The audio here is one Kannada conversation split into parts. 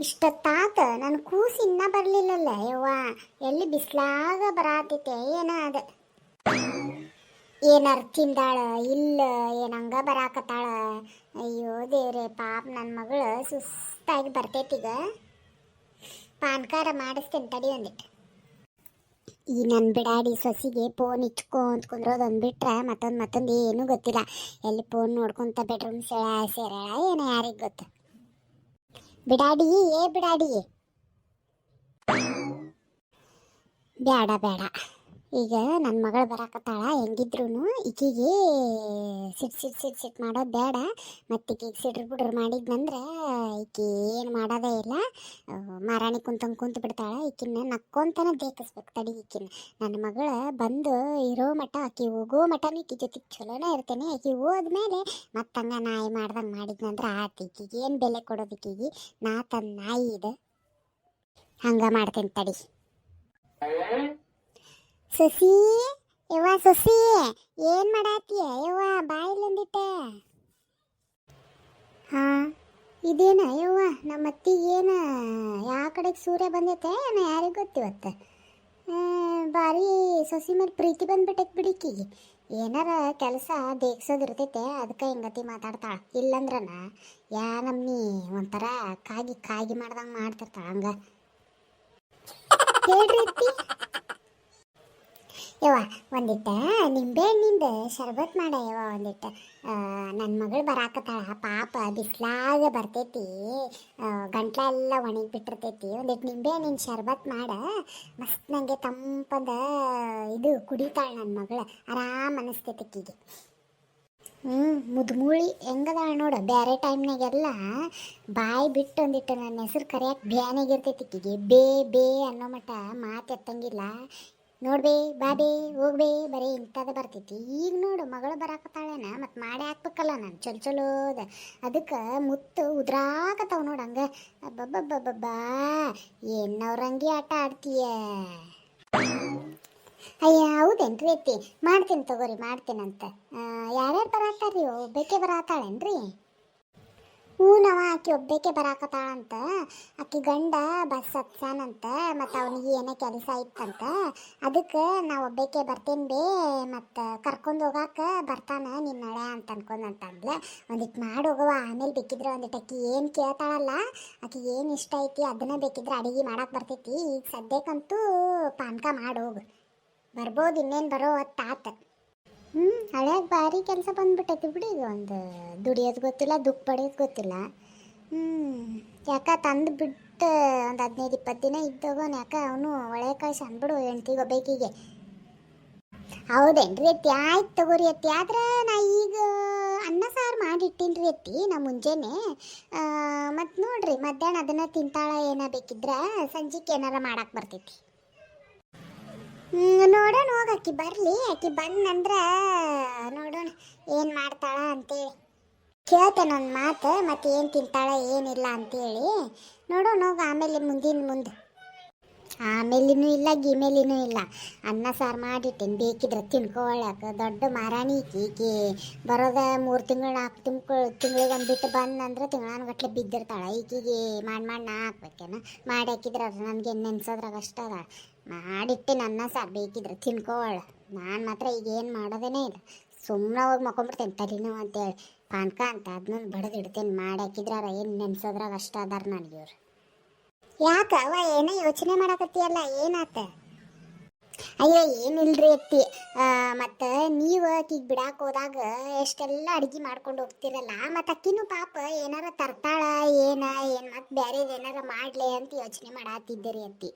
ಇಷ್ಟೊತ್ತಾತ ನನ್ನ ಕೂಸು ಇನ್ನ ಬರಲಿಲ್ಲಲ್ಲ. ಯವ್ವ, ಎಲ್ಲಿ ಬಿಸ್ಲಾಗ ಬರಾತೈತೆ ಏನ ಅದ? ಏನಾರ ತಿಂದಾಳ ಇಲ್ಲ ಏನಂಗ ಬರಾಕತ್ತಾಳ? ಅಯ್ಯೋ ದೇವ್ರೆ, ಪಾಪ ನನ್ನ ಮಗಳು ಸುಸ್ತಾಗಿ ಬರ್ತೈತೀಗ ಪಾನ್ಕಾರ ಮಾಡಿಸ್ತೇನೆ ತಡಿ ಒಂದಿಟ್ಟು ಈ ನನ್ನ ಬಿಡಾಡಿ ಸೊಸಿಗೆ ಫೋನ್ ಇಚ್ಕೊಂತ ಕುಂದ್ರೋದು ಅಂದ್ಬಿಟ್ರೆ ಮತ್ತೊಂದು ಮತ್ತೊಂದು ಏನೂ ಗೊತ್ತಿಲ್ಲ. ಎಲ್ಲಿ ಫೋನ್ ನೋಡ್ಕೊಂತ ಬೆಡ್ರೂಮ್ ಸೆಳ, ಸೇರಾಳ, ಏನೋ ಯಾರಿಗೆ ಗೊತ್ತು? ಬಿಡಾಡಿ ಏ ಬಿಡಾಡಿ ಬೇಡ ಬೇಡ. ಈಗ ನನ್ನ ಮಗಳು ಬರಾಕತ್ತಾಳ ಹೆಂಗಿದ್ರು ಈಕಿಗೆ ಸಿಟ್ ಸಿಟ್ ಸಿಟ್ ಸಿಟ್ ಮಾಡೋದು ಬೇಡ. ಮತ್ತು ಈಕಿಗೆ ಸಿಡ್ರ್ ಬಿಡ್ರ್ ಮಾಡಿದ್ನಂದ್ರೆ ಈಕೆ ಏನು ಮಾಡೋದೇ ಇಲ್ಲ. ಮಾರಾಣಿ ಕುಂತಂಗೆ ಕುಂತು ಬಿಡ್ತಾಳೆ. ಈಕಿನ ನಕ್ಕೊಂತನ ಬೇಕಿಸ್ಬೇಕು ತಡಿ ಈಕಿನ ನನ್ನ ಮಗಳು ಬಂದು ಇರೋ ಮಠ, ಆಕಿ ಹೋಗೋ ಮಠನೂ ಈಕಿ ಜೊತೆ ಚಲೋನೇ ಇರ್ತೇನೆ. ಆಕಿ ಹೋದ್ಮೇಲೆ ಮತ್ತಂಗ ನಾಯಿ ಮಾಡ್ದಂಗೆ ಮಾಡಿದ್ನಂದ್ರೆ ಆತ ಈಕಿಗೆ ಏನು ಬೆಲೆ ಕೊಡೋದು ಈಕಿಗೆ? ನಾ ತನ್ನ ನಾಯಿ ಇದೆ. ಹಂಗೆ ಮಾಡ್ತೇನೆ ತಡಿ. ಸಸಿ? ಯವ್ವ ಸಸಿ, ಏನ್ ಮಾಡಾತಿಯ ಯವ್ವ ಬಾಯಿಲೊಂದಿಟ್ಟ ಹಾ, ಇದೇನ ಯವ್ವ? ನಮ್ಮ ಅತ್ತಿಗೆ ಏನ, ಯಾವ ಕಡೆಗೆ ಸೂರ್ಯ ಬಂದೈತೆ ಏನ ಯಾರಿಗೆ ಗೊತ್ತಿವತ್ತ? ಭಾರಿ ಸಸಿ ಮೇಲೆ ಪ್ರೀತಿ ಬಂದ್ಬಿಟ್ಟೈತೆ ಬಿಡಿಕಿ ಏನಾರ ಕೆಲಸ ದೇಗ್ಸೋದಿರ್ತೈತೆ ಅದಕ್ಕೆ ಹೆಂಗತಿ ಮಾತಾಡ್ತಾಳ. ಇಲ್ಲಂದ್ರನ, ಯಾ ನಮ್ಮಿ ಒಂಥರ ಕಾಗಿ ಕಾಗಿ ಮಾಡ್ದಂಗೆ ಮಾಡ್ತಿರ್ತಾಳ ಹಂಗ ಹೇಳ್ರಿ ಯವ್ವ, ಒಂದಿಟ್ಟ ನಿಂಬೆ ಹಣ್ಣಿಂದ ಶರ್ಬತ್ ಮಾಡ ಯವ್ವ, ಒಂದಿಟ್ಟ. ನನ್ನ ಮಗಳು ಬರಾಕತ್ತಾಳ, ಪಾಪ ಬಿಸ್ಲಾಗ ಬರ್ತೈತಿ ಗಂಟ್ಲೆಲ್ಲ ಒಣಗಿ ಬಿಟ್ಟಿರ್ತೈತಿ, ಒಂದಿಟ್ಟು ನಿಂಬೆ ಹಣ್ಣಿನ ಶರ್ಬತ್ ಮಾಡ. ಮಸ್ತ್ ನನಗೆ ತಂಪದ, ಇದು ಕುಡಿತಾಳ ನನ್ನ ಮಗಳು, ಆರಾಮ್ ಅನಿಸ್ತೈತಿ ಆಕಿಗೆ ಹ್ಞೂ ಮುದ್ಮೂಳಿ ಹೆಂಗದಾಳ ನೋಡು ಬೇರೆ ಟೈಮ್ನಾಗೆಲ್ಲ ಬಾಯಿ ಬಿಟ್ಟು ಒಂದಿಟ್ಟು ನನ್ನ ಹೆಸರು ಕರೆಯಕ್ಕೆ ಬ್ಯಾನಾಗಿರ್ತೈತಿ ಈಕಿಗೆ ಬೇ ಬೇ ಅನ್ನೋ ಮಟ್ಟ ಮಾತು ಎತ್ತಂಗಿಲ್ಲ. ನೋಡ್ಬೇ, ಬಾಬಿ, ಹೋಗ್ಬಿ, ಬರೀ ಇಂಥದ್ದು ಬರ್ತೈತಿ. ಈಗ ನೋಡು, ಮಗಳು ಬರಾಕತ್ತಾಳೇನ, ಮತ್ತು ಮಾಡಿ ಹಾಕ್ಬೇಕಲ್ಲ ನಾನು. ಚಲೋ ಚಲೋದ. ಅದಕ್ಕೆ ಮುತ್ತು ಉದ್ರಾಕತ್ತಾವ ನೋಡು ಹಂಗೆ. ಅಬ್ಬಬ್ಬಬ್ಬಬ್ಬಾ ಏನವ್ರಂಗಿ ಆಟ ಆಡ್ತೀಯ? ಅಯ್ಯ, ಹೌದೇನ್ರಿ ಐತಿ ಮಾಡ್ತೀನಿ ತಗೋರಿ, ಮಾಡ್ತೀನಂತ. ಯಾರ್ಯಾರು ಬರಾತಾರ್ರಿ ಒಬ್ಬಕ್ಕೆ ಬರಾತಾಳೇನ್ರಿ? ಹ್ಞೂ ನಾವ ಆಕಿ ಒಬ್ಬಾಕೆ ಬರಾಕತ್ತಾಳಂತ ಆಕಿ ಗಂಡ ಬಸ್ ಹತ್ಸಾನಂತ ಮತ್ತು ಅವನಿಗೆ ಏನೋ ಕೆಲಸ ಇತ್ತಂತ. ಅದಕ್ಕೆ ನಾ ಒಬ್ಬೇಕೆ ಬರ್ತೇನೆ ಬೇ, ಮತ್ತು ಕರ್ಕೊಂಡು ಹೋಗಾಕ ಬರ್ತಾನ ನಿನ್ನ ನಡೆ ಅಂತ ಅನ್ಕೊಂಡಂತ ಒಂದಿಟ್ಟು ಮಾಡಿ ಹೋಗುವ ಆಮೇಲೆ ಬೇಕಿದ್ರೆ ಒಂದಿಟ್ಟು ಆಕಿ ಏನು ಕೇಳ್ತಾಳಲ್ಲ, ಆಕಿ ಏನು ಇಷ್ಟ ಐತಿ ಅದನ್ನ ಬೇಕಿದ್ರೆ ಅಡಿಗೆ ಮಾಡಕ್ಕೆ ಬರ್ತೈತಿ. ಈಗ ಸದ್ಯಕ್ಕಂತೂ ಪಾನ್ಕ ಮಾಡಿ ಹೋಗು. ಬರ್ಬೋದು ಇನ್ನೇನು ಬರೋ ಹೊತ್ತಾತ. ಹ್ಞೂ ಹಳ್ಯಾಗ ಭಾರಿ ಕೆಲಸ ಬಂದ್ಬಿಟ್ಟೈತಿ ಬಿಡಿ ಈಗ ಒಂದು ದುಡಿಯೋದು ಗೊತ್ತಿಲ್ಲ ದುಃಖ ಪಡೆಯೋದು ಗೊತ್ತಿಲ್ಲ. ಹ್ಞೂ ಯಾಕ ತಂದು ಬಿಟ್ಟು ಒಂದು ಹದಿನೈದು ಇಪ್ಪತ್ತು ದಿನ ಇದ್ದೋಗೋನು ಯಾಕೆ ಅವನು ಒಳ್ಳೆ ಕಳ್ಸಿ ಅಂದ್ಬಿಡು ಹೆಂಡ್ತಿಗೆ ಹೌದೇನು ಹೌದೇನ್ರಿ ಅತ್ತಿ? ಆಯ್ತು ತಗೋರಿ ಅತ್ತಿ. ಆದ್ರೆ ನಾ ಈಗ ಅನ್ನ ಸಾರು ಮಾಡಿಟ್ಟಿನಿ ರೀ ಅತ್ತಿ, ನಾ ಮುಂಜಾನೆ. ಮತ್ತು ನೋಡ್ರಿ ಮಧ್ಯಾಹ್ನ ಅದನ್ನು ತಿಂತಾಳ ಏನ ಬೇಕಿದ್ರೆ ಸಂಜೆಗೆ ಏನಾರ ಮಾಡಕ್ಕೆ ಬರ್ತೈತಿ. ನೋಡೋಣ, ಹೋಗ ಆಕಿ, ಬರಲಿ. ಆಕಿ ಬಂದಂದ್ರ ನೋಡೋಣ, ಏನು ಮಾಡ್ತಾಳ ಅಂತೇಳಿ. ಕೇಳ್ತೇನೆ ಒಂದು ಮಾತು ಮತ್ತೆ ಏನು ತಿಂತಾಳ, ಏನಿಲ್ಲ ಅಂತೇಳಿ. ನೋಡೋಣ, ಹೋಗ ಆಮೇಲೆ ಮುಂದಿನ ಮುಂದೆ. ಆಮೇಲಿನೂ ಇಲ್ಲ, ಗಿಮೇಲಿನೂ ಇಲ್ಲ. ಅನ್ನ, ಸಾರು ಮಾಡಿಟ್ಟೇನು, ಬೇಕಿದ್ರೆ ತಿನ್ಕೊಳಕ್ಕೆ ದೊಡ್ಡ ಮಾರಾಣಿ ಈಕಿ ಬರೋದ ಮೂರು ತಿಂಗಳು ನಾಲ್ಕು ತಿಂಗಳು, ತಿಂಗಳಿಗೆ ಅಂದ್ಬಿಟ್ಟು ಬಂದಂದ್ರೆ ತಿಂಗಳಾನುಗಟ್ಲೆ ಬಿದ್ದಿರ್ತಾಳೆ. ಈಕಿಗೆ ಮಾಡಿ ಮಾಡಿ, ನಾ ಹಾಕ್ಬೇಕೇನ? ಮಾಡಿ ಹಾಕಿದ್ರೆ ಅದು ನನಗೆ ನೆನ್ಸೋದ್ರಾಗ ಅಷ್ಟ ಮಾಡಿಟ್ಟೆ ನನ್ನ ಸಾರು ಬೇಕಿದ್ರೆ ತಿನ್ಕೊಳ್ಳ ನಾನು ಮಾತ್ರ ಈಗ ಏನು ಮಾಡೋದೇನೇ ಇಲ್ಲ. ಸುಮ್ಮನೆ ಹೋಗಿ ಮಕ್ಕೊಂಬಿಡ್ತೇನೆ. ತಲೆನೋವು ಅಂತೇಳಿ ಪಾನ್ಕ ಅಂತ ಅದನ್ನ ಬಡದು ಇಡ್ತೇನೆ. ಮಾಡಿ ಹಾಕಿದ್ರಾರ ಏನು ನೆನ್ಸೋದ್ರಾಗ ಅಷ್ಟ ಅದಾರ ನನಗೆ ಇವ್ರು. ಯಾಕೆ ಅವ ಏನೋ ಯೋಚನೆ ಮಾಡಕತ್ತೀಯಲ್ಲ ಏನಾತ? ಅಯ್ಯೋ ಏನಿಲ್ರಿ ಅತ್ತಿ. ಮತ್ತು ನೀವು ಆಕಿಗೆ ಬಿಡಾಕ ಹೋದಾಗ ಎಷ್ಟೆಲ್ಲ ಅಡುಗೆ ಮಾಡ್ಕೊಂಡು ಹೋಗ್ತಿರಲ್ಲ. ಮತ್ತು ಅಕ್ಕಿನೂ ಪಾಪ ಏನಾರ ತರ್ತಾಳ ಏನ ಏನು ಮತ್ತು ಬೇರೆದು ಏನಾರ ಮಾಡಲಿ ಅಂತ ಯೋಚನೆ ಮಾಡತ್ತಿದ್ದೀರಿ ಅತ್ತಿ.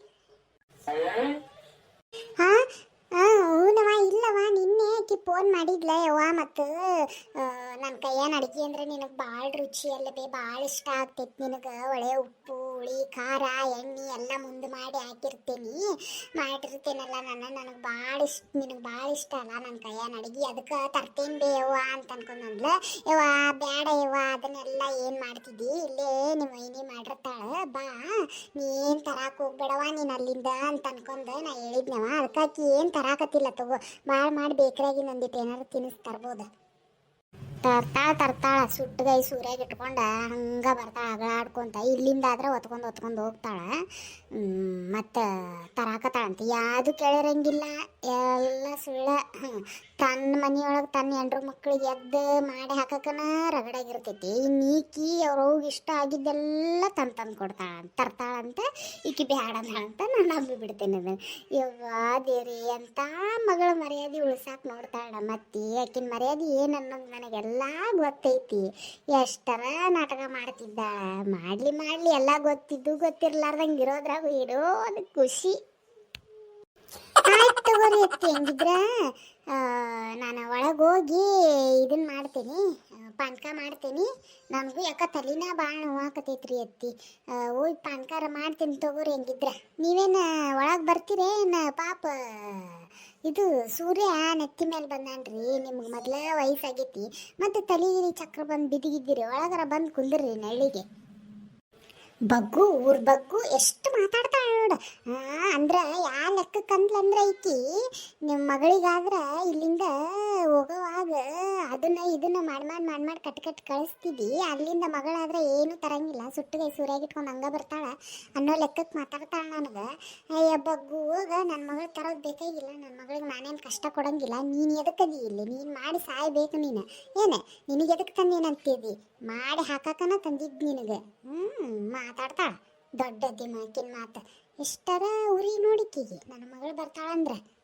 ಫೋನ್ ಮಾಡಿದ್ಲ ಯವ್ವ ಮತ್ತು ನನ್ನ ಕೈಯಾನ ಅಡುಗೆ ಅಂದ್ರೆ ನಿನಗೆ ಭಾಳ ರುಚಿ ಅಲ್ಲವೇ ಭಾಳ ಇಷ್ಟ ಆಗ್ತೈತಿ ನಿನಗೆ ಒಳ್ಳೆ ಉಪ್ಪು ಹುಳಿ, ಖಾರ, ಎಣ್ಣೆ ಎಲ್ಲ ಮುಂದೆ ಮಾಡಿ ಹಾಕಿರ್ತೀನಿ. ಮಾಡಿರ್ತೀನಲ್ಲ ನಾನು ನನಗೆ ಭಾಳ ಇಷ್ಟ ನಿನಗೆ ಭಾಳ ಇಷ್ಟ ಅಲ್ಲ ನನ್ನ ಕೈಯಾನ ಅಡುಗೆ. ಅದಕ್ಕೆ ತರ್ತೇನೆ ಬೇ ಯವ್ವ ಅಂತ ಅನ್ಕೊಂಡ್ಲ ಯವ್ವ ಬೇಡ ಯವ್ವ, ಅದನ್ನೆಲ್ಲ ಏನು ಮಾಡ್ತಿದ್ದಿ? ಇಲ್ಲೇ ನಿಮ್ಮ ಮೈನಿ ಮಾಡಿರ್ತಾಳೆ, ಬಾ ನೀ ಏನು ತರಕ್ಕೆ ಹೋಗ್ಬೇಡವ ನೀನು ಅಲ್ಲಿಂದ ಅಂತ ಅನ್ಕೊಂಡೆ ನಾ ಹೇಳಿದ್ನವ ಅದಕ್ಕಾಕಿ ಏನು ತರಾಕತ್ತಿಲ್ಲ ತಗೋ. ಭಾಳ ಮಾಡಿ ಬೇಕ್ರಾಗಿ ನಂದಿಟ್ಟು ಏನಾರು ತಿನ್ನಿಸ್ ತರ್ಬೋದು. ತರ್ತಾಳ ತರ್ತಾಳ ಸುಟ್ಟಗೈ ಸೂರ್ಯಾಗ ಇಟ್ಕೊಂಡ ಹಂಗೆ ಬರ್ತಾಳ ಅಗಳಾಡ್ಕೊಂತ ಇಲ್ಲಿಂದ ಆದ್ರೆ ಒತ್ಕೊಂಡು ಒತ್ಕೊಂಡು ಹೋಗ್ತಾಳ ಮತ್ತು ತರಾಕತ್ತಾಳಂತ ಯಾವುದು ಕೇಳಿರಂಗಿಲ್ಲ ಎಲ್ಲ ಸುಳ್ಳ. ತನ್ನ ಮನೆಯೊಳಗೆ ತನ್ನ ಹೆಂಡ್ರು ಮಕ್ಕಳಿಗೆ ಎದ್ದು ಮಾಡಿ ಹಾಕಕ್ಕನ ರಗಡಾಗಿರ್ತೈತಿ. ನೀಕಿ ಅವ್ರವ್ಗೆ ಇಷ್ಟ ಆಗಿದ್ದೆಲ್ಲ ತಂದು ತಂದು ಕೊಡ್ತಾಳ ತರ್ತಾಳಂತ ಈಕಿ ಬೇಡ ಅಂತ ನಾನು ನಂಬಿ ಬಿಡ್ತೇನೆ ಅದನ್ನು ಯವ್ವ ದೇವ್ರಿ ಅಂತ ಮಗಳ ಮರ್ಯಾದೆ ಉಳ್ಸಾಕೆ ನೋಡ್ತಾಳ ಮತ್ತೆ ಆಕಿನ ಮರ್ಯಾದೆ ಏನು ಅನ್ನೋದು ನನಗೆಲ್ಲ ಗೊತ್ತೈತಿ. ಎಷ್ಟರ ನಾಟಕ ಮಾಡ್ತಿದ್ದ ಮಾಡಲಿ ಮಾಡಲಿ ಎಲ್ಲ ಗೊತ್ತಿದ್ದು ಗೊತ್ತಿರ್ಲಾರ್ದಂಗೆ ಇರೋದ್ರಾಗ ಇಡೋ ಅದು ಖುಷಿ. ಆಯ್ತು ತಗೋರಿ ಹೆಂಗಿದ್ರ? ನಾನು ಒಳಗೆ ಹೋಗಿ ಇದನ್ನ ಮಾಡ್ತೀನಿ ಪಾನಕ ಮಾಡ್ತೀನಿ. ನನಗೂ ಯಾಕ ತಲಿನ ಭಾಳ ನೋವಾಕತೈತ್ರಿ ಅತ್ತಿ. ಹೋಗಿ ಪಾನಕಾರ ಮಾಡ್ತೀನಿ ತಗೋರಿ ಹೆಂಗಿದ್ರೆ. ನೀವೇನು ಒಳಗೆ ಬರ್ತೀರೇನು ಪಾಪ, ಇದು ಸೂರ್ಯ ನೆತ್ತಿ ಮೇಲೆ ಬಂದಾನ್ರಿ, ನಿಮ್ಗೆ ಮೊದಲೇ ವಯಸ್ಸಾಗೈತಿ. ಮತ್ತು ತಲೆಗಿರಿ ಚಕ್ರ ಬಂದು ಬಿದಿಗಿದ್ದೀರಿ ಒಳಗರ ಬಂದು ಕುಂದ್ರಿ ನಳ್ಳಿಗೆ. ಬಗ್ಗು, ಊರ್ ಬಗ್ಗು ಎಷ್ಟು ಮಾತಾಡ್ತಾಳ ನೋಡ. ಅಂದ್ರ ಯಾ ಲೆಕ್ಕಕ್ಕೆ ಐತಿ? ನಿಮ್ಮ ಮಗಳಿಗಾದ್ರ ಇಲ್ಲಿಂದ ಹೋಗೋವಾಗ ಅದನ್ನ ಇದನ್ನ ಮಾಡಿ ಮಾಡಿ ಮಾಡಿ ಮಾಡಿ ಕಟ್ ಕಟ್ ಕಳಿಸ್ತಿದ್ದಿ ಅಲ್ಲಿಂದ ಮಗಳಾದ್ರೆ ಏನು ತರಂಗಿಲ್ಲ. ಸುಟ್ಟಿಗೆ ಸೂರ್ಯಾಗಿಟ್ಕೊಂಡು ಹಂಗ ಬರ್ತಾಳ ಅನ್ನೋ ಲೆಕ್ಕಕ್ಕೆ ಮಾತಾಡ್ತಾಳ ನನಗೆ. ಅಯ್ಯ ಬಗ್ಗು, ಹೋಗ ನನ್ನ ಮಗಳು ತರೋದು ಬೇಕಾಗಿಲ್ಲ. ನನ್ನ ಮಗಳಿಗೆ ನಾನೇನು ಕಷ್ಟ ಕೊಡಂಗಿಲ್ಲ. ನೀನು ಎದಕ್ಕದಿ ಇಲ್ಲಿ? ನೀನು ಮಾಡಿ ಸಾಯ್ಬೇಕು ನೀನು. ಏನೇ? ನಿನಗೆ ಎದಕ್ಕೆ ತಂದೇನಂತೀವಿ ಮಾಡಿ ಹಾಕಕನ ತಂದಿದ್ದು ನಿನಗೆ. ಹ್ಞೂ ಮಾತಾಡ್ತಾಳ ದೊಡ್ಡ ದಿಮಾಕಿನ ಮಾತು. ಇಷ್ಟರ ಉರಿ ನೋಡಿಕ್ಕಿಗೆ ನನ್ನ ಮಗಳು ಬರ್ತಾಳಂದ್ರೆ?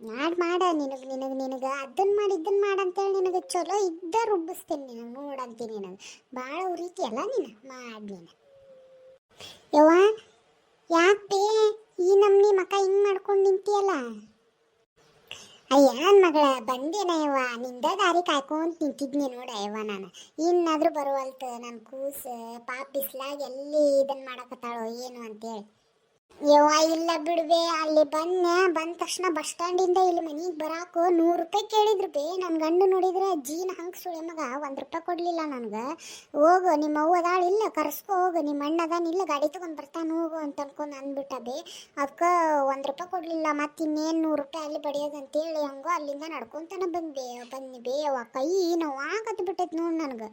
ನಾಡ್ ಮಾಡ, ನಿನಗೆ ನಿನಗೆ ನಿನಗೆ ಅದನ್ನ ಮಾಡಿ ಇದನ್ನ ಮಾಡಂತೇಳಿ ನಿನಗೆ ಚಲೋ ಇದ್ದ ರುಬ್ಬಿಸ್ತೀನಿ. ನಿನಗೆ ನೋಡಂತೀನಿ ನಿನಗೆ ಭಾಳ ಉರಿತಿಯಲ್ಲ ನೀನು? ಮಾಡಿ ನೀನು. ಯವ್ವ ಯಾಕೆ ಈ ನಮ್ನಿ ಮಕ್ಕ ಹಿಂಗೆ ಮಾಡ್ಕೊಂಡು ನಿಂತಿಯಲ್ಲ? ಅಯ್ಯ ನನ್ನ ಮಗಳ ಬಂದೇನ ಯವ್ವ ನಿಂದ ದಾರಿ ಕಾಯ್ಕೊಂತ ನಿಂತಿದ್ನಿ ನೋಡ ಅಯ್ಯವ ನಾನು. ಇನ್ನಾದ್ರೂ ಬರುವಲ್ತು ನನ್ನ ಕೂಸು, ಪಾಪ ಬಿಸ್ಲಾಗ ಎಲ್ಲಿ ಇದನ್ನ ಮಾಡಕತ್ತಾಳೋ ಏನು ಅಂತೇಳಿ. ಯವ್ವ, ಇಲ್ಲ ಬಿಡುವೆ ಅಲ್ಲಿ ಬನ್ನೆ, ಬಂದ ತಕ್ಷಣ ಬಸ್ ಸ್ಟ್ಯಾಂಡಿಂದ ಇಲ್ಲಿ ಮನೆಗೆ ಬರಾಕು ನೂರು ರೂಪಾಯಿ ಕೇಳಿದ್ರು ಬೇ. ನನ್ನ ಗಂಡು ನೋಡಿದ್ರೆ ಜೀನ್ ಹಂಗೆ ಸುಳೆ ಮಗ, ಒಂದು ರೂಪಾಯಿ ಕೊಡಲಿಲ್ಲ ನನಗೆ. ಹೋಗು ನಿಮ್ಮ ಅವ್ವ ಅದಾಳ ಇಲ್ಲ, ಕರ್ಸ್ಕೊ ಹೋಗು ನಿಮ್ಮ ಅಣ್ಣ ಅದಾನ ಇಲ್ಲ, ಗಾಡಿ ತೊಗೊಂಡು ಬರ್ತಾನೆ ಹೋಗು ಅಂತ ಅನ್ಕೊಂಡು ಅಂದ್ಬಿಟ್ಟ ಬೇ. ಅದಕ್ಕೆ ಒಂದು ರೂಪಾಯಿ ಕೊಡಲಿಲ್ಲ, ಮತ್ತು ಇನ್ನೇನು ನೂರು ರೂಪಾಯಿ ಅಲ್ಲಿ ಬಡಿಯೋದ ಅಂತ ಹೇಳಿ ಹಂಗೋ ಅಲ್ಲಿಂದ ನಡ್ಕೊಂತಾನೆ ಬಂದೆ. ಬನ್ನಿ ಬೇ ಅವ್ವ ಕೈ ನೋವಾಗತ್ ಬಿಟ್ಟೈತೆ ನೋಡಿ ನನಗೆ.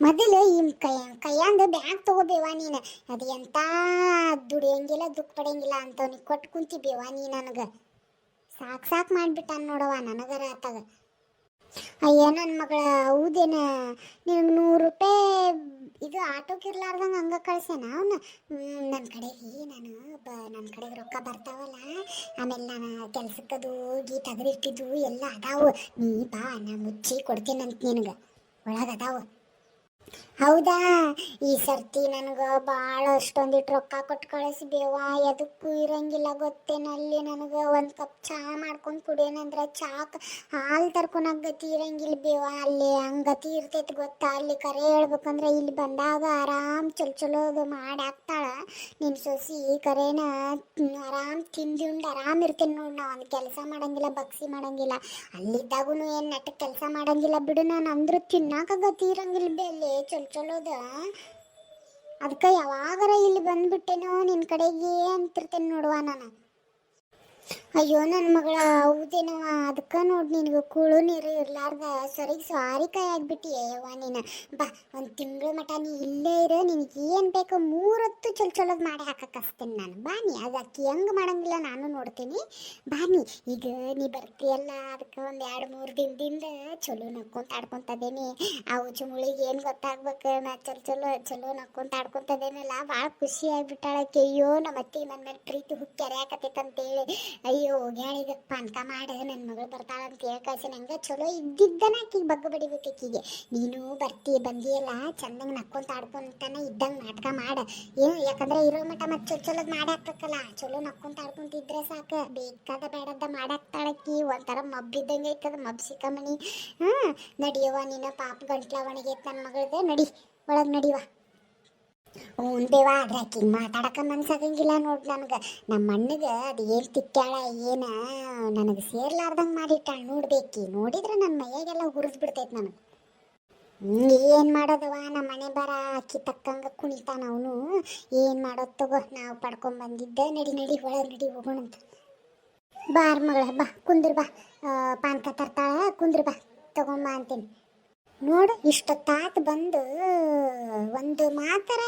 ಮೊದಲು ಈ ಕೈ, ಕೈಯಾಂದ ಬ್ಯಾಗ್ ತಗೋಬೇವ ನೀನು. ಅದು ಎಂತ ದುಡಿಯಂಗಿಲ್ಲ ದುಃಖ ಪಡಂಗಿಲ್ಲ ಅಂತವ್ನಿಗೆ ಕೊಟ್ಟು ಕುಂತಿಬೇವ ನೀ ನನಗೆ. ಸಾಕು ಸಾಕು ಮಾಡಿಬಿಟ್ಟ ನೋಡವ ನನಗರ ಆತಾಗ. ಅಯ್ಯ ನನ್ನ ಮಗಳ, ಹೌದೇನ? ನಿನಗೆ ನೂರು ರೂಪಾಯಿ ಇದು ಆಟೋಕ್ಕೆ ಇರ್ಲಾರ್ದಂಗೆ ಹಂಗೆ ಕಳ್ಸೇನ ಅವನು? ನನ್ನ ಕಡೆಗೆ ನಾನು ಬ ನನ್ನ ಕಡೆಗೆ ರೊಕ್ಕ ಬರ್ತಾವಲ್ಲ, ಆಮೇಲೆ ನಾನು ಕೆಲ್ಸಕ್ಕದು ಹೋಗಿ ತೆಗೆದಿಟ್ಟಿದ್ದು ಎಲ್ಲ ಅದಾವು. ನೀ ಬಾ, ನಾ ಮುಚ್ಚಿ ಕೊಡ್ತೀನಂತ ನಿನಗೆ. ಒಳಗೆ ಅದಾವು ಹೌದಾ? ಈ ಸರ್ತಿ ನನಗೆ ಭಾಳ ಅಷ್ಟೊಂದಿಟ್ಟು ರೊಕ್ಕ ಕೊಟ್ಟು ಕಳಿಸ್ಬೇವ ಎದಕ್ಕೂ ಇರಂಗಿಲ್ಲ ಗೊತ್ತೇನಲ್ಲಿ ನನಗೆ ಒಂದು ಕಪ್ ಚಹಾ ಮಾಡ್ಕೊಂಡು ಕುಡಿಯೇನಂದ್ರೆ ಚಾಕ್ ಹಾಲು ತರ್ಕೊಳಕ್ ಗತಿ ಇರಂಗಿಲ್ಲ ಬೇವ ಅಲ್ಲಿ ಹಂಗೆ ಗತಿ ಇರ್ತೈತಿ ಗೊತ್ತಾ? ಅಲ್ಲಿ ಕರೆ ಹೇಳ್ಬೇಕಂದ್ರೆ ಇಲ್ಲಿ ಬಂದಾಗ ಆರಾಮ್ ಚಲೋ ಚಲೋದು ಮಾಡಿ ಹಾಕ್ತಾಳ. ನಿನ್ನ ಸೊಸಿ ಕರೇನ ಆರಾಮ್ ತಿಂದುಂಡು ಆರಾಮ್ ಇರ್ತೇನೆ ನೋಡಿ ನಾ ಒಂದು ಕೆಲಸ ಮಾಡಂಗಿಲ್ಲ, ಬಗ್ಸಿ ಮಾಡಂಗಿಲ್ಲ. ಅಲ್ಲಿದ್ದಾಗೂ ಏನು ನೆಟ್ಟ ಕೆಲಸ ಮಾಡಂಗಿಲ್ಲ ಬಿಡು. ನಾನು ಅಂದ್ರೂ ತಿನ್ನಾಕ ಗತಿ ಇರಂಗಿಲ್ಲ ಬೇ ಅಲ್ಲಿ. ಚಲೋ ಚಲೋದ. ಅದಕ್ಕೆ ಯಾವಾಗಾರ ಇಲ್ಲಿ ಬಂದ್ಬಿಟ್ಟೇನೋ ನಿನ್ನ ಕಡೆಗೆ ಅಂತಿರ್ತೇನೆ ನೋಡುವ ನಾನು. ಅಯ್ಯೋ ನನ್ನ ಮಗಳ ಹೌದೇನವ ಅದಕ್ಕೆ ನೋಡಿ ನಿನಗೆ ಕುಳು ನೀರು ಇರ್ಲಾರ್ದ. ಸರಿಗೆ ಸ್ವಾರಿಕಾಯಿ ಆಗ್ಬಿಟ್ಟಿ ಯವ್ವ ನೀನು. ಬಾ, ಒಂದು ತಿಂಗಳ ಮಟ ನೀ ಇಲ್ಲೇ ಇರು. ನಿನಗೆ ಏನು ಬೇಕು ಮೂರೊತ್ತು ಚಲೋ ಚಲೋದು ಮಾಡಿ ಹಾಕಕ್ಕೆ ಹಚ್ತೀನಿ ನಾನು. ಬಾ ನೀ, ಅದು ಅಕ್ಕಿ ಹೆಂಗೆ ಮಾಡಂಗಿಲ್ಲ, ನಾನು ನೋಡ್ತೀನಿ. ಬಾ ಈಗ ನೀ ಬರ್ತೀಯಲ್ಲ ಅದಕ್ಕೆ ಒಂದು ಎರಡು ಮೂರು ದಿನದಿಂದ ಚಲೋ ನಕ್ಕೊಂತ ಆಡ್ಕೊಂತದೇನಿ. ಆ ಚುಮುಳಿಗೆ ಏನು ಗೊತ್ತಾಗ್ಬೇಕು? ನಾ ಚಲೋ ಚಲೋ ಚಲೋ ನಕ್ಕೊಂತ ಆಡ್ಕೊಂತದೇನಲ್ಲ. ಭಾಳ ಖುಷಿ ಆಗ್ಬಿಟ್ಟಾಳಕ್ಕೆ ಅಯ್ಯೋ ನಮ್ಮ ಅತ್ತಿ ನನ್ನ ಮೇಲೆ ಪ್ರೀತಿ ಹುಕ್ಕಿ ಅಂತೇಳಿ ಅಯ್ಯೋ ಗ್ಯಾಳಿಗ ಪಾನ್ಕ ಮಾಡ ನನ್ನ ಮಗಳು ಬರ್ತಾಳ ಅಂತ ಹೇಳಿ ನಂಗೆ ಚಲೋ ಇದ್ದಿದ್ದನ ಆಕಿಗೆ ಬಗ್ಗ ಬಡಿಬೇಕು ಆಕಿಗೆ. ನೀನು ಬರ್ತಿ, ಬಂದಿಯಲ್ಲ, ಚಂದಂಗೆ ನಕ್ಕೊಂತ ಆಡ್ಕೊಂತಾನೆ ಇದ್ದಂಗೆ ನಾಟಕ ಮಾಡ. ಏನು, ಯಾಕಂದ್ರೆ ಇರೋ ಮಟ ಮತ್ತೆ ಚಲೋ ಚಲೋದ್ ಮಾಡಿ ಹಾಕ್ಬೇಕಲ್ಲ. ಚಲೋ ನಕ್ಕೊಂತ ಆಡ್ಕೊಂತ ಇದ್ರೆ ಸಾಕು. ಬೇಕಾದ ಬೇಡದ ಮಾಡಾಕ್ತಾಳಕ್ಕಿ ಒಂಥರ ಮಬ್ಬಿದ್ದಂಗೆ ಐತದ ಮಬ್ ಸಿಕ್ಕಮಣಿ. ಹ್ಮ್, ನಡಿಯವ್ವ, ನಿನ್ನ ಪಾಪ ಗಂಟ್ಲ ಒಣಗೈತೆ ನನ್ನ ಮಗಳದೆ. ನಡಿ, ಒಳಗೆ ನಡಿವ ಆದ್ರೆ ಆಕಿ ಮಾತಾಡಕ ಮನ್ಸಾಗಂಗಿಲ್ಲ ನೋಡ್ ನನಗೆ. ನಮ್ಮ ಅಣ್ಣಗೆ ಅದು ಏಳು ತಿಕ್ಕ್ಯಾಳ ಏನ, ನನಗೆ ಸೇರ್ಲಾರ್ದಂಗೆ ಮಾಡಿಟ್ಟಾಳ ನೋಡ್ಬೇಕಿ ನೋಡಿದ್ರೆ ನನ್ನ ಮೈಯಾಗೆಲ್ಲ ಹುರಿದು ಬಿಡ್ತೈತೆ ನನಗೆ. ಏನು ಮಾಡೋದವ ನಮ್ಮ ಮನೆ ಬರ ಅಕ್ಕಿ ತಕ್ಕಂಗೆ ಕುಣಿತಾನ ಅವನು. ಏನು ಮಾಡೋದು ತಗೋ, ನಾವು ಪಡ್ಕೊಂಡ್ ಬಂದಿದ್ದೆ ನಡಿ ನಡಿ, ಒಳಗೆ ನಡಿ ಹೋಗೋಣಂತ ಬಾರ್ ಮಗಳ, ಬಾ, ಕುಂದ್ರ ಬಾ. ಪಾನ್ಕ ತರ್ತಾಳ, ಕುಂದ್ರ ಬಾ, ತಗೊಂಬ ಅಂತೀನಿ. ನೋಡು ಇಷ್ಟೊತ್ತಾತು ಬಂದು. ಒಂದು ಮಾತರ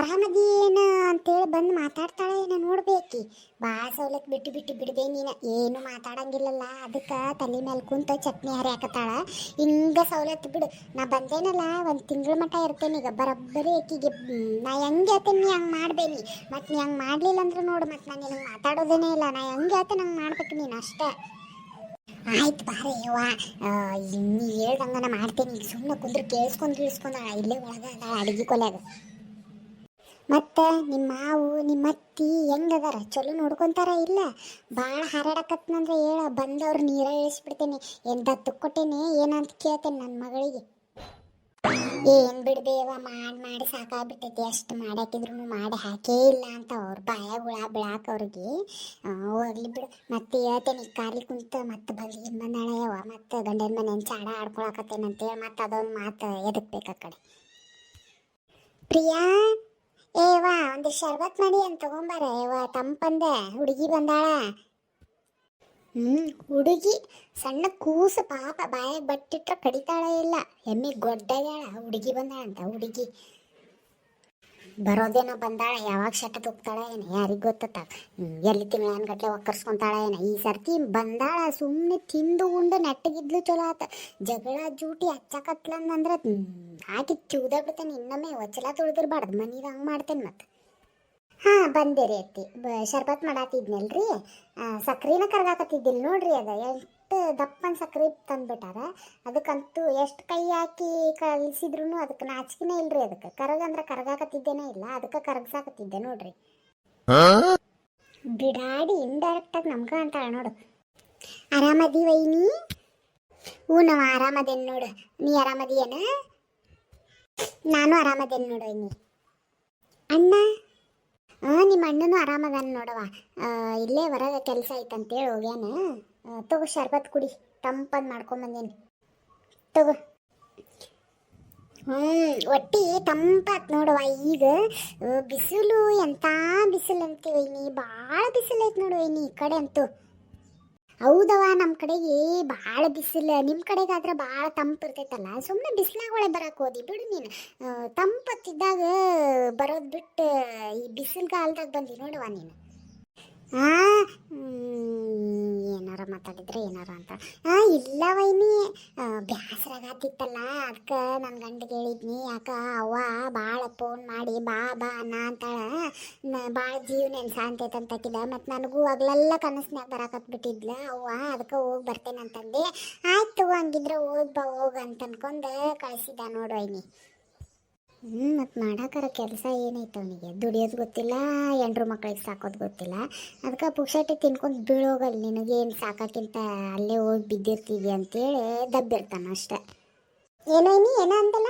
ಆರಾಮದಿ ಏನ ಅಂತೇಳಿ ಬಂದು ಮಾತಾಡ್ತಾಳೆ ಏನೋ ನೋಡ್ಬೇಕಿ. ಭಾಳ ಸವಲತ್ತು ಬಿಟ್ಟು ಬಿಟ್ಟು ಬಿಡದೆ ನೀನು. ಏನು ಮಾತಾಡಂಗಿಲ್ಲಲ್ಲ, ಅದಕ್ಕೆ ತಲೆ ಮೇಲೆ ಕುಂತ ಚಟ್ನಿ ಹರಿಯಾಕತ್ತಾಳ. ಹಿಂಗೆ ಸವಲತ್ತು ಬಿಡು. ನಾ ಬಂದೇನಲ್ಲ, ಒಂದು ತಿಂಗಳ ಮಟ್ಟ ಇರ್ತೇನೆ ಈಗ. ಬರೋಬ್ಬರಿ ಆಕಿಗೆ ನಾ ಹೆಂಗೆ ಹೇಳ್ತೇನೆ ನೀ ಹಂಗೆ ಮಾಡ್ಬೇನಿ. ಮತ್ತು ನೀ ಹಂಗೆ ಮಾಡಲಿಲ್ಲ ಅಂದ್ರೆ ನೋಡು, ಮತ್ತು ನಾನು ನಿನಗೆ ಮಾತಾಡೋದೇನೇ ಇಲ್ಲ. ನಾ ಹೆಂಗೆ ಹೇಳ್ತೇನೆ ಹಂಗೆ ಮಾಡ್ಬೇಕು ನೀನು ಅಷ್ಟೇ. ಆಯ್ತು ಬಾರಿ ಯವ್ವ ನೀ ನಾ ಮಾಡ್ತೀನಿ. ಈಗ ಸುಮ್ಮನೆ ಕುಂದ್ರೆ ಕೇಳಿಸ್ಕೊಂಡು ಕೇಳಿಸ್ಕೊಂಡ ಇಲ್ಲೇ ಒಳಗ ಅಡುಗೆ ಅಡಿಗೆ ಕೊಲ್ಯಾಗ. ಮತ್ತೆ ನಿಮ್ಮ ಮಾವು, ನಿಮ್ಮ ಅತ್ತಿ ಹೆಂಗದಾರ ಚಲೋ ನೋಡ್ಕೊಂತಾರ ಇಲ್ಲ? ಭಾಳ ಹಾರಾಡಕತ್ನಂದ್ರೆ ಹೇಳ, ಬಂದವ್ರು ನೀರ ಇಳಿಸ್ಬಿಡ್ತೇನೆ ಎಂತ ದತ್ತು ಏನಂತ ಕೇಳ್ತೇನೆ ನನ್ನ ಮಗಳಿಗೆ. ಏನ್ ಬಿಡ್ದೇವ ಮಾಡಿ ಮಾಡಿ ಸಾಕಾಗ್ಬಿಟ್ಟೈತಿ. ಅಷ್ಟು ಮಾಡಾಕಿದ್ರು ಮಾಡಿ ಹಾಕೇ ಇಲ್ಲ ಅಂತ ಅವ್ರ ಬಾಯಾಗ ಹುಳ ಬಿಳಾಕ ಅವ್ರಿಗೆ. ಹೋಗ್ಲಿ ಬಿಡು. ಮತ್ತೆ ಹೇಳ್ತೇನೆ, ಈ ಕಾರ್ಲಿ ಕುಂತ ಮತ್ತೆ ಬಲ್ಲಿ ಬಂದಾಳ ಯವ್ವ ಮತ್ತೆ ಗಂಡನ ಮನೆ ಚಾಡ ಆಡ್ಕೊಳಕತ್ತೇನೆ ಅಂತೇಳಿ ಮತ್ತೆ ಅದೊಂದು ಮಾತು ಎದಕ್ ಕಡೆ. ಪ್ರಿಯಾ ಏವಾ ಒಂದು ಶರ್ಬತ್ ಮಾಡಿ ಅಂತ ತಗೊಂಬಾರ? ಏವಾ ತಂಪಂದೆ ಹುಡುಗಿ ಬಂದಾಳ. ಹುಡುಗಿ ಸಣ್ಣ ಕೂಸು ಪಾಪ ಬಾಯಾಗ ಬಟ್ಟಿಟ್ರೆ ಕಡಿತಾಳ ಇಲ್ಲ. ಎಮ್ಮೆ ಗೊಡ್ಡಗ್ಯಾಳ. ಹುಡುಗಿ ಬಂದಾಳ ಅಂತ ಹುಡುಗಿ. ಬರೋದೇನೋ ಬಂದಾಳ, ಯಾವಾಗ ಶಟ್ಟ ಹೋಗ್ತಾಳ ಏನ? ಯಾರಿಗೆ ಗೊತ್ತತ್ತ? ಎಲ್ಲಿ ತಿಂಗಳನ್ಗಟ್ಲೆ ಒಕ್ಕರ್ಸ್ಕೊಂತಾಳ ಏನ? ಈ ಸರ್ತಿ ಬಂದಾಳ ಸುಮ್ಮನೆ ತಿಂದು ಉಂಡು ನೆಟ್ಟಗಿದ್ಲು ಚಲೋ ಆತ. ಜಗಳ ಜೂಟಿ ಹಚ್ಚಕತ್ಲಂದ್ರೆ ಹಾಕಿ ಚೂದ ಬಿಡ್ತೇನೆ. ಇನ್ನೊಮ್ಮೆ ಒಚ್ಚಲ ತುಳಿದಿರ್ಬಾರ್ದು. ಮನೀಗ ಹಂಗೆ ಮಾಡ್ತೇನೆ ಮತ್ತೆ. ಹಾಂ ಬಂದೆ ರೀ ಅತ್ತಿ ಶರ್ಬತ್ ಮಾಡಾತಿದ್ನಲ್ರಿ? ಸಕ್ರಿನ ಕರ್ಗಾಕತ್ತಿದ್ದಿಲ್ಲ ನೋಡ್ರಿ ಅದ. ಎಷ್ಟು ದಪ್ಪನ ಸಕ್ರಿ ತಂದ್ಬಿಟ್ಟಾರ. ಅದಕ್ಕಂತೂ ಎಷ್ಟು ಕೈ ಹಾಕಿ ಕಲಿಸಿದ್ರು ಅದಕ್ಕೆ ನಾಚಿಕೆನೇ ಇಲ್ರಿ ಅದಕ್ಕೆ. ಕರಗಂದ್ರೆ ಕರಗಾಕತ್ತಿದ್ದೇನೇ ಇಲ್ಲ ಅದಕ್ಕೆ ಕರಗ್ಸಾಕತ್ತಿದ್ದೆ ನೋಡ್ರಿ. ಬಿಡಾಡಿ ಇಂಡೈರೆಕ್ಟಾಗಿ ನಮ್ಗ ಅಂತಾಳ ನೋಡು. ಆರಾಮದಿ ವೈನಿ? ಹ್ಞೂ ನಾವು ಆರಾಮದೇನು ನೋಡು. ನೀ ಆರಾಮದಿಯೇನ? ನಾನು ಆರಾಮದೇನು ನೋಡು ವೈನಿ. ಅಣ್ಣ? ಅಣ್ಣನೂ ಆರಾಮದಾನ ನೋಡವ ಇಲ್ಲೇ ಹೊರಗೆ ಕೆಲಸ ಐತಂತೇಳಿ ಹೋಗ್ಯಾನ. ತಗೋ ಶರ್ಬತ್ ಕುಡಿ ತಂಪದು ಮಾಡ್ಕೊಂಬಂದೇನು ತಗೋ. ಹ್ಞೂ ಒಟ್ಟಿ ತಂಪಾತ್ ನೋಡುವ ಈಗ. ಬಿಸಿಲು ಎಂಥ ಬಿಸಿಲು ಅಂತೀವಿ ನೀ ಭಾಳ ಬಿಸಿಲು ಐತೆ ನೋಡು ನೀ ಈ ಕಡೆ ಅಂತೂ. ಹೌದವ ನಮ್ಮ ಕಡೆಗೆ ಭಾಳ ಬಿಸಿಲು. ನಿಮ್ಮ ಕಡೆಗಾದ್ರೆ ಭಾಳ ತಂಪು ಇರ್ತೈತಲ್ಲ ಸುಮ್ಮನೆ ಬಿಸಿಲಾಗೊಳೆ ಬರಕ್ಕೆ ಹೋದಿ. ಬಿಡು ನೀನು. ತಂಪತ್ತಿದ್ದಾಗ ಬರೋದು ಬಿಟ್ಟು ಈ ಬಿಸಿಲ್ಗಾಲ್ದಾಗ ಬಂದಿ ನೋಡುವ ನೀನು. ಏನಾರ ಮಾತಾಡಿದ್ರೆ ಏನಾರ ಅಂತ. ಇಲ್ಲ ವೈನಿ. ಬ್ಯಾಸರಾಗತ್ತಿತ್ತಲ್ಲ ಅದಕ್ಕೆ ನನ್ನ ಗಂಡಿಗೆ ಹೇಳಿದ್ನಿ, ಯಾಕ ಅವ್ವ ಭಾಳ ಫೋನ್ ಮಾಡಿ ಬಾ ಬಾ ಅನ್ನ ಅಂತಾಳ. ಭಾಳ ಜೀವ ನೆನ್ಸ ಅಂತಿಲ್ಲ ಮತ್ತು ನನಗೂ ಅಗ್ಲೆಲ್ಲ ಕನಸ್ನ್ಯಾಗ ಬರಾಕತ್ಬಿಟ್ಟಿದ್ಲ. ಅವ್ವ ಅದಕ್ಕೆ ಹೋಗಿ ಬರ್ತೇನೆ ಅಂತಂದೆ ಆಯ್ತು ಹಂಗಿದ್ರೆ ಹೋಗಿ ಬಾ, ಹೋಗು ಅಂತ ಅನ್ಕೊಂಡು ಕಳಿಸಿದ ನೋಡು ವೈನಿ. ಹ್ಞೂ ಮತ್ತು ಮಾಡಾಕರ ಕೆಲಸ ಏನೈತೆ ಅವನಿಗೆ? ದುಡಿಯೋದು ಗೊತ್ತಿಲ್ಲ ಎಂಡ್ರು ಮಕ್ಕಳಿಗೆ ಸಾಕೋದು ಗೊತ್ತಿಲ್ಲ. ಅದಕ್ಕೆ ಪುಕ್ಷಾಟಿ ತಿನ್ಕೊಂಡು ಬೀಳೋಗಲ್ಲ ನಿನಗೇನು ಸಾಕೋಕ್ಕಿಂತ ಅಲ್ಲೇ ಹೋಗಿ ಬಿದ್ದಿರ್ತೀವಿ ಅಂತೇಳಿ ದಬ್ಬಿರ್ತಾನ ಅಷ್ಟೆ. ಏನೋ ಏನ ಅಂದಲ್ಲ?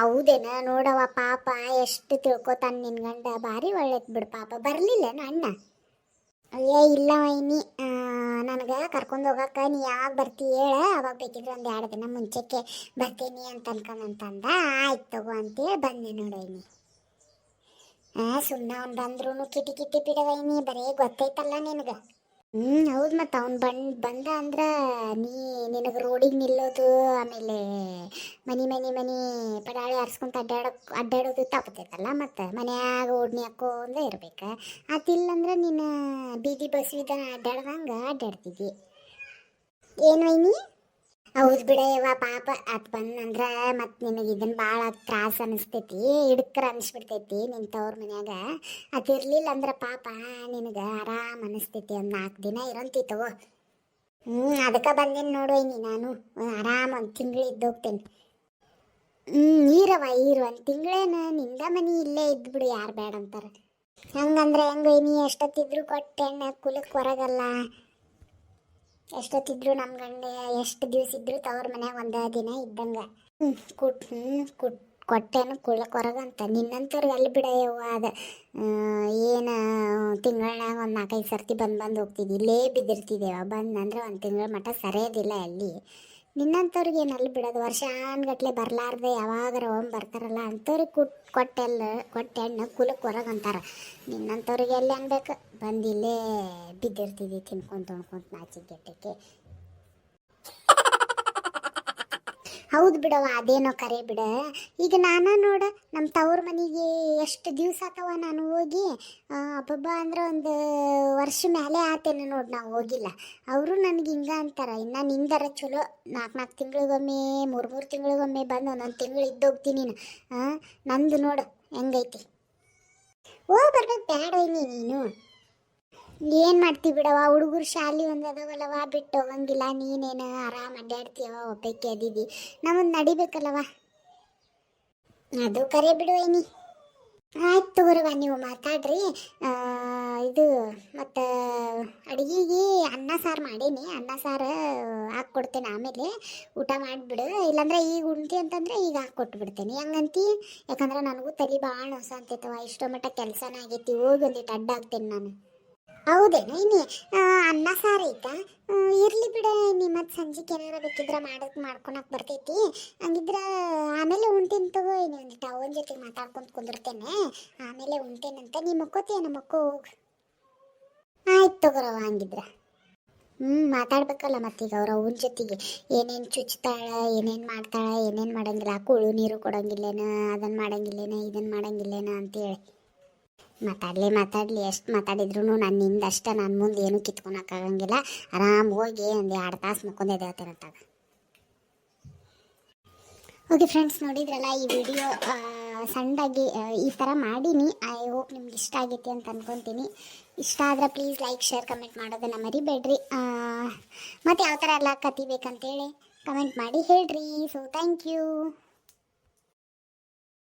ಹೌದೇನ ನೋಡವ ಪಾಪ, ಎಷ್ಟು ತಿಳ್ಕೊತಾನೆ ನಿನ್ನ ಗಂಡ. ಭಾರಿ ಒಳ್ಳೇದು ಬಿಡು ಪಾಪ ಬರಲಿಲ್ಲ ಅಣ್ಣ? ಅಯ್ಯೇ, ಇಲ್ಲ ವೈನಿ. ನನಗೆ ಕರ್ಕೊಂಡು ಹೋಗಕ್ಕೆ ನೀ ಯಾವಾಗ ಬರ್ತಿ ಹೇಳ. ಅವಾಗ ಬೇಕಿದ್ರೆ ಒಂದು ಎರಡು ದಿನ ಮುಂಚೆಕ್ಕೆ ಬರ್ತೀನಿ ಅಂತ ಅನ್ಕೊಂಡಂತಂದ ಆಯ್ತು ತಗೋ ಅಂತೇಳಿ ಬಂದೆ ನೋಡೈನಿ ಆ ಸುಮ್ಮನೆ ಅವ್ನು ಬಂದ್ರೂ ಕಿಟಿ ಕಿಟಿ ಪಿಡವೈನಿ ಬರೀ ಗೊತ್ತೈತಲ್ಲ ನಿನಗೆ. ಹ್ಞೂ ಹೌದು ಮತ್ತು ಅವ್ನು ಬಂದು, ಬಂದ ಅಂದ್ರೆ ನೀ ನಿನಗೆ ರೋಡಿಗೆ ನಿಲ್ಲೋದು, ಆಮೇಲೆ ಮನೆ ಮನೆ ಮನೆ ಪಡಾಳಿ ಹರ್ಸ್ಕೊಂತ ಅಡ್ಡಾಡೋಕೆ ಅಡ್ಡಾಡೋದು ತಪ್ಪತೈತಲ್ಲ ಮತ್ತು ಮನ್ಯಾಗ ಓಡ್ನಿ ಹಾಕೋಂದೇ ಇರ್ಬೇಕು. ಅದಿಲ್ಲಂದ್ರೆ ನೀನು ಬೀದಿ ಬಸ್ ವಿಧಾನ ಅಡ್ಡಾಡ್ದಂಗೆ ಅಡ್ಡಾಡ್ತಿದ್ದಿ ಏನು ವೈನಿ? ಹೌದು ಬಿಡಯ್ಯವ ಪಾಪ. ಅದು ಬಂದ್ರ ಮತ್ತು ನಿನಗೆ ಇದನ್ ಭಾಳ ತ್ರಾಸ ಅನಿಸ್ತೈತಿ, ಹಿಡ್ಕರ ಅನಿಸ್ಬಿಡ್ತೈತಿ ತವ್ರ ಮನ್ಯಾಗ. ಅದಿರ್ಲಿಲ್ಲ ಅಂದ್ರೆ ಪಾಪ ನಿನಗೆ ಆರಾಮ್ ಅನಿಸ್ತೈತಿ ಒಂದು ನಾಲ್ಕು ದಿನ ಇರಂತಿತ್ತು ಹ್ಞೂ ಅದಕ್ಕೆ ಬಂದೇನು ನೋಡೋಯ್ನಿ ನಾನು. ಆರಾಮ್ ಒಂದು ತಿಂಗಳು ಇದ್ದೋಗ್ತೇನೆ. ಹ್ಞೂ ಈರವ ಈರು ಒಂದು ತಿಂಗಳೇನ ನಿಂದ ಮನೆ ಇಲ್ಲೇ ಇದ್ಬಿಡು ಯಾರು ಬೇಡ ಅಂತಾರೆ ಹಂಗಂದ್ರೆ ಹೆಂಗೆ ನೀ ಎಷ್ಟೊತ್ತಿದ್ರು ಕೊಟ್ಟೆ ಕುಲಕ್ ಕುಲಕ್ಕೆ ಹೊರಗಲ್ಲ. ಎಷ್ಟೊತ್ತಿದ್ರು ನಮ್ಮ ಗಂಡ? ಎಷ್ಟು ದಿವಸ ಇದ್ರು ತವ್ರ ಮನ್ಯಾಗ ಒಂದ ದಿನ ಇದ್ದಂಗೆ. ಕುಟ್ ಕುಟ್, ಕೊಟ್ಟೆನು ಕುಳ್ಳಕ್ಕೆ ಹೊರಗಂತ. ನಿನ್ನಂತವ್ರಿಗೆ ಅಲ್ಲಿ ಬಿಡಯ್ಯವ್ವ ಅದ? ಏನು ತಿಂಗಳಾಗ ಒಂದು ನಾಲ್ಕೈದು ಸರ್ತಿ ಬಂದು ಬಂದು ಹೋಗ್ತಿದ್ದಿ ಇಲ್ಲೇ ಬಿದ್ದಿರ್ತಿದ್ದೇವ ಬಂದು ಅಂದ್ರೆ ಒಂದು ತಿಂಗಳ ಮಟ್ಟ ಸರಿಯೋದಿಲ್ಲ ಅಲ್ಲಿ ನಿನ್ನಂಥವ್ರಿಗೆ ಏನು ಅಲ್ಲಿ ಬಿಡೋದು? ವರ್ಷಾನ್ಗಟ್ಲೆ ಬರಲಾರ್ದೆ ಯಾವಾಗಾರ ಒಮ್ಮೆ ಬರ್ತಾರಲ್ಲ ಅಂಥವ್ರಿಗೆ ಕುಟ್ ಕೊಟ್ಟೆಲ್ಲ ಕೊಟ್ಟೆ ಹಣ್ಣು ಕುಲಕ್ಕೆ ಹೊರಗೆ ಅಂತಾರೆ. ನಿನ್ನಂಥವ್ರಿಗೆ ಎಲ್ಲಿ ಅನ್ಬೇಕು? ಬಂದಿಲ್ಲೇ ಬಿದ್ದಿರ್ತಿದ್ದಿ ಉಣ್ಕೊಂತ ತೊಣ್ಕೊಂತ ನಾಚಿಗೆಟ್ಟಕ್ಕೆ ಹೌದು ಬಿಡವ ಅದೇನೋ ಕರೆ ಬಿಡ. ಈಗ ನಾನ ನೋಡ ನಮ್ಮ ತವ್ರ ಮನೆಗೆ ಎಷ್ಟು ದಿವಸ ಆತವ ನಾನು ಹೋಗಿ ಅಬ್ಬಬ್ಬ ಅಂದ್ರೆ ಒಂದು ವರ್ಷ ಮೇಲೆ ಆತೇನೆ ನೋಡಿ ನಾವು ಹೋಗಿಲ್ಲ. ಅವರು ನನಗೆ ಹಿಂಗ ಅಂತಾರ, ಇನ್ನು ನಿಂದರ ಚಲೋ ನಾಲ್ಕು ನಾಲ್ಕು ತಿಂಗಳಿಗೊಮ್ಮೆ, ಮೂರು ಮೂರು ತಿಂಗಳಿಗೊಮ್ಮೆ ಬಂದು ಒಂದೊಂದು ತಿಂಗಳು ಇದ್ದೋಗ್ತೀನಿ ಹಾಂ ನಂದು ನೋಡು, ಹೆಂಗೈತಿ. ಓ ಬರ್ಬೇಕು ವೈನಿ ನೀನು. ಏನು ಮಾಡ್ತಿ ಬಿಡವ ಹುಡುಗರು ಶಾಲೆ ಒಂದು ಬಿಟ್ಟು ಹೋಗಂಗಿಲ್ಲ. ನೀನೇನು ಆರಾಮ್ ಅಡ್ಡಾಡ್ತೀವ ಒಬ್ಬಕ್ಕೆ ಅದಿದಿ. ನಮ್ಮನ್ನು ನಡಿಬೇಕಲ್ಲವ ಅದು ಕರೆ ಬಿಡುವೇನಿ ಆಯ್ತು ತಗೋರವ ನೀವು ಮಾತಾಡ್ರಿ. ಇದು, ಮತ್ತು ಅಡುಗೆಗೆ ಅನ್ನ ಸಾರು ಮಾಡೀನಿ. ಅನ್ನ ಸಾರು ಹಾಕ್ಕೊಡ್ತೇನೆ ಆಮೇಲೆ ಊಟ ಮಾಡಿಬಿಡು. ಇಲ್ಲಾಂದ್ರೆ ಈಗ ಉಣ್ತಿ ಅಂತಂದ್ರೆ ಈಗ ಹಾಕ್ಕೊಟ್ಬಿಡ್ತೇನೆ. ಹೆಂಗಂತಿ? ಯಾಕಂದ್ರೆ ನನಗೂ ತಲೆ ಭಾಳ ಹೊಸ ಅಂತೈತವ ಇಷ್ಟೋ ಮಟ್ಟ ಕೆಲಸನ ಆಗೈತಿ. ಹೋಗಿ ಒಂದಿಟ್ಟು ಅಡ್ಡ ಆಗ್ತೇನೆ ನಾನು. ಹೌದೇನ ಇನ್ನಿ ಅನ್ನ, ಸಾರು ಐತಾ? ಇರ್ಲಿ ಬಿಡ ನಿಮ್ಮ ಮತ್ತೆ ಸಂಜೆಗೆ ಏನಾರ ಬೇಕಿದ್ರೆ ಮಾಡಕ್ ಮಾಡ್ಕೊಳಕ್ ಬರ್ತೈತಿ. ಹಂಗಿದ್ರೆ ಆಮೇಲೆ ಉಣ್ತೀನಿ ತಗೋ ಇನ್ನು ಒಂದು ಜೊತೆ ಮಾತಾಡ್ಕೊಂತ ಕುಂದಿರ್ತೇನೆ. ಆಮೇಲೆ ಉಣ್ತೇನಂತ ನೀ ನಮ್ಮ ಮಕ್ಕೋ ಹೋಗ್. ಆಯ್ತು ತಗೋರವ ಹಂಗಿದ್ರ. ಹ್ಞೂ ಮಾತಾಡ್ಬೇಕಲ್ಲ ಮತ್ತೀಗ ಅವ್ರ ಅವ್ನ ಜೊತೆಗೆ. ಏನೇನು ಚುಚ್ತಾಳೆ, ಏನೇನು ಮಾಡ್ತಾಳ, ಏನೇನು ಮಾಡಂಗಿಲ್ಲ. ಕುಳು, ನೀರು ಕೊಡಂಗಿಲ್ಲೇನ ಅದನ್ನು ಮಾಡಂಗಿಲ್ಲೇನ ಇದನ್ನು ಮಾಡಂಗಿಲ್ಲೇನ ಅಂತೇಳಿ. ಮಾತಾಡಲಿ ಮಾತಾಡಲಿ, ಎಷ್ಟು ಮಾತಾಡಿದ್ರು ನಾನು ಅಷ್ಟೇ ನನ್ನ ಮುಂದೆ ಏನೂ ಕಿತ್ಕೊಳಕ್ಕಾಗಂಗಿಲ್ಲ ಆರಾಮ್ ಹೋಗಿ ಒಂದು ಎರಡು ತಾಸು ಮುಕ್ಕೊಂದೇದೇವತ್ತಿರತ್ತಾಗ ಓಕೆ ಫ್ರೆಂಡ್ಸ್ ನೋಡಿದ್ರಲ್ಲ ಈ ವಿಡಿಯೋ ಸಣ್ಣದಾಗಿ ಈ ಥರ ಮಾಡೀನಿ. ಐ ಹೋಪ್ ನಿಮ್ಗೆ ಇಷ್ಟ ಆಗೈತಿ ಅಂತ ಅಂದ್ಕೊತೀನಿ ಇಷ್ಟ ಆದರೆ ಪ್ಲೀಸ್ ಲೈಕ್ ಶೇರ್ ಕಮೆಂಟ್ ಮಾಡೋದನ್ನು ಮರಿಬೇಡ್ರಿ. ಮತ್ತು ಯಾವ ಥರ ಎಲ್ಲ ಕತಿಬೇಕಂತೇಳಿ ಕಮೆಂಟ್ ಮಾಡಿ ಹೇಳ್ರಿ. So thank you